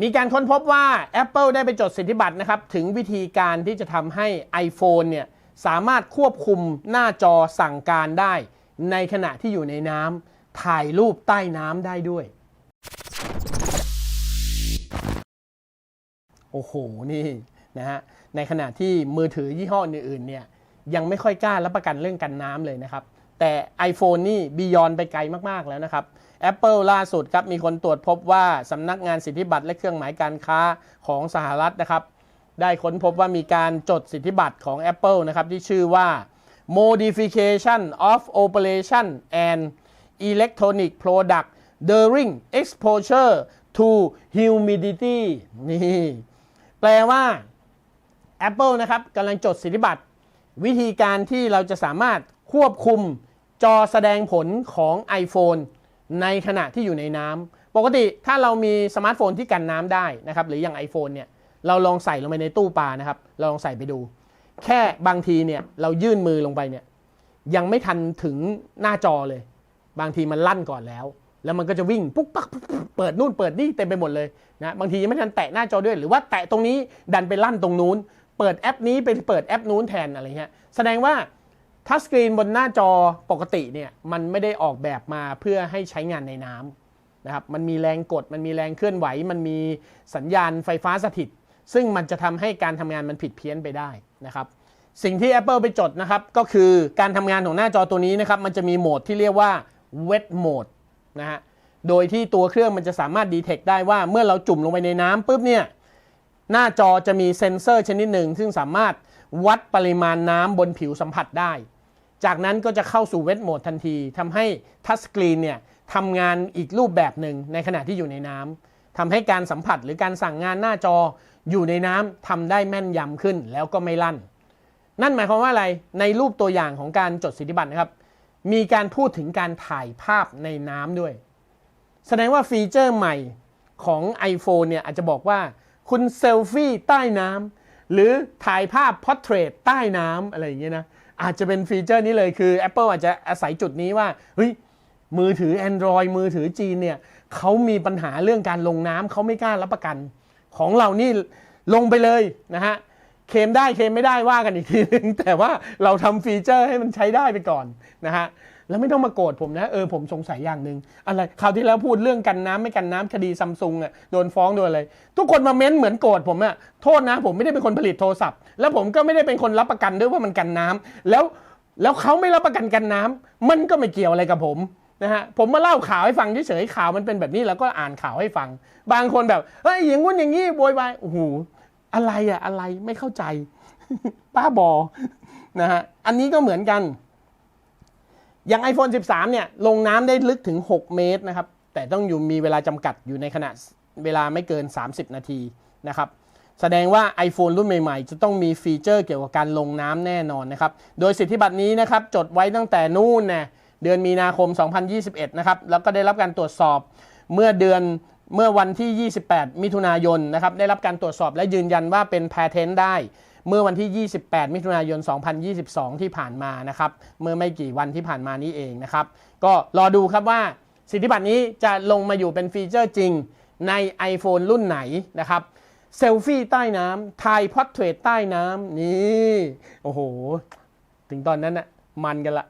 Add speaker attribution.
Speaker 1: มีการค้นพบว่า Apple ได้ไปจดสิทธิบัตรนะครับ ถึงวิธีการที่จะทำให้ iPhone เนี่ยสามารถควบคุมหน้าจอสั่งการได้ ในขณะที่อยู่ในน้ำถ่ายรูปใต้น้ำได้ด้วย โอ้โห นี่นะฮะในขณะที่มือถือยี่ห้ออื่นๆเนี่ยยังไม่ค่อยกล้ารับประกันเรื่องกันน้ำเลยนะครับ แต่ iPhone นี่บียอนไปไกลมากๆแล้วนะครับ Apple ล่าสุดครับมีคนตรวจพบว่าสำนักงานสิทธิบัตรและเครื่องหมายการค้าของสหรัฐนะครับ ได้ค้นพบว่ามีการจดสิทธิบัตรของ Apple นะครับที่ชื่อว่า modification of operation and electronic product during exposure to humidity นี่แปลว่า Apple นะครับกำลังจดสิทธิบัตร วิธีการที่เราจะสามารถควบคุม จอแสดงผลของ iPhone ในขณะที่อยู่ในน้ำปกติถ้าเรามีสมาร์ทโฟนที่กันน้ำได้นะครับหรืออย่าง iPhone เนี่ยเราลองใส่ลงไปในตู้ปลานะครับ เราลองใส่ไปดู แค่บางทีเนี่ยเรายื่นมือลงไปเนี่ยยังไม่ทันถึงหน้าจอเลย บางทีมันลั่นก่อนแล้ว แล้วมันก็จะวิ่งปุ๊กปักปุ๊กปักเปิดนู่นเปิดนี่เต็มไปหมดเลยนะบางทียังไม่ทันแตะหน้าจอด้วย หรือว่าแตะตรงนี้ดันไปลั่นตรงนู้น เปิดแอปนี้ไปเปิดแอปนู้นแทนอะไรเงี้ยแสดงว่า ทัชสกรีนบนหน้าจอปกติเนี่ยมันไม่ได้ออกแบบมาเพื่อให้ใช้งานในน้ำนะครับมันมีแรงกดมันมีแรงเคลื่อนไหว มันมีสัญญาณไฟฟ้าสถิต ซึ่งมันจะทำให้การทำงานมันผิดเพี้ยนไปได้นะครับสิ่งที่ Apple ไปจดนะครับก็คือการทำงานของหน้าจอตัวนี้นะครับมันจะมีโหมดที่เรียกว่า wet mode นะฮะโดยที่ตัวเครื่องมันจะสามารถดีเทคได้ว่าเมื่อเราจุ่มลงไปในน้ำปุ๊บเนี่ยหน้าจอจะมีเซ็นเซอร์ชนิดหนึ่งซึ่งสามารถ วัดปริมาณน้ำบนผิวสัมผัสได้ จากนั้นก็จะเข้าสู่เวทโหมดทันทีทำให้ทัชสกรีนเนี่ยทำงานอีกรูปแบบหนึ่งในขณะที่อยู่ในน้ำทำให้การสัมผัสหรือการสั่งงานหน้าจออยู่ในน้ำทำได้แม่นยำขึ้นแล้วก็ไม่ลั่น นั่นหมายความว่าอะไรในรูปตัวอย่างของการจดสิทธิบัตรนะครับ มีการพูดถึงการถ่ายภาพในน้ำด้วย แสดงว่าฟีเจอร์ใหม่ของ iPhone เนี่ยอาจจะบอกว่าคุณเซลฟี่ใต้น้ำ หรือถ่ายภาพพอร์เทรตใต้น้ำอะไรอย่างเงี้ยนะอาจจะเป็นฟีเจอร์นี้เลยคือ Apple อาจจะอาศัยจุดนี้ว่าเฮ้ยมือถือ Android มือถือจีนเนี่ยเขามีปัญหาเรื่องการลงน้ำเขาไม่กล้ารับประกัน ของเรานี่ลงไปเลยนะฮะเคมได้เคมไม่ได้ว่ากันอีกทีนึงแต่ว่าเราทำฟีเจอร์ให้มันใช้ได้ไปก่อนนะฮะแล้วไม่ต้องมาโกรธผมนะเออผมสงสัยอย่างหนึ่งอะไรคราวที่แล้วพูดเรื่องกันน้ำไม่กันน้ำคดีซัมซุงอะโดนฟ้องโดนอะไรทุกคนมาเม้นเหมือนโกรธผมอะโทษนะ ผมไม่ได้เป็นคนผลิตโทรศัพท์ แล้วผมก็ไม่ได้เป็นคนรับประกันด้วยว่ามันกันน้ำแล้วแล้วเขาไม่รับประกันกันน้ำมันก็ไม่เกี่ยวอะไรกับผมนะฮะผมมาเล่าข่าวให้ฟังเฉยๆข่าวมันเป็นแบบนี้แล้วก็อ่านข่าวให้ฟัง บางคนแบบเฮ้ยอย่างงู้นอย่างงี้โวยวายโอ้โหอะไรอะอะไรไม่เข้าใจ ป้าบอนะฮะอันนี้ก็เหมือนกัน อย่าง iPhone 13 เนี่ย ลงน้ำได้ลึกถึง 6 เมตรนะครับ แต่ต้องอยู่มีเวลาจำกัดอยู่ในขณะเวลาไม่เกิน 30 นาทีนะครับ แสดงว่า iPhone รุ่นใหม่ๆ จะต้องมีฟีเจอร์เกี่ยวกับการลงน้ำแน่นอนนะครับ โดยสิทธิบัตรนี้นะครับ จดไว้ตั้งแต่นู่นนะเดือนมีนาคม 2021 นะครับ แล้วก็ได้รับการตรวจสอบเมื่อเดือนเมื่อวันที่ 28 มิถุนายนนะครับ ได้รับการตรวจสอบและยืนยันว่าเป็นแพทเทนได้ เมื่อวันที่ 28 มิถุนายน 2022 ที่ผ่านมานะครับ เมื่อไม่กี่วันที่ผ่านมานี้เองนะครับ ก็รอดูครับว่าสิทธิบัตรนี้จะลงมาอยู่เป็นฟีเจอร์จริงใน iPhone รุ่นไหนนะครับเซลฟี่ใต้น้ำถ่ายพอร์เทรตใต้น้ำนี่ โอ้โห ถึงตอนนั้นน่ะมันกันละ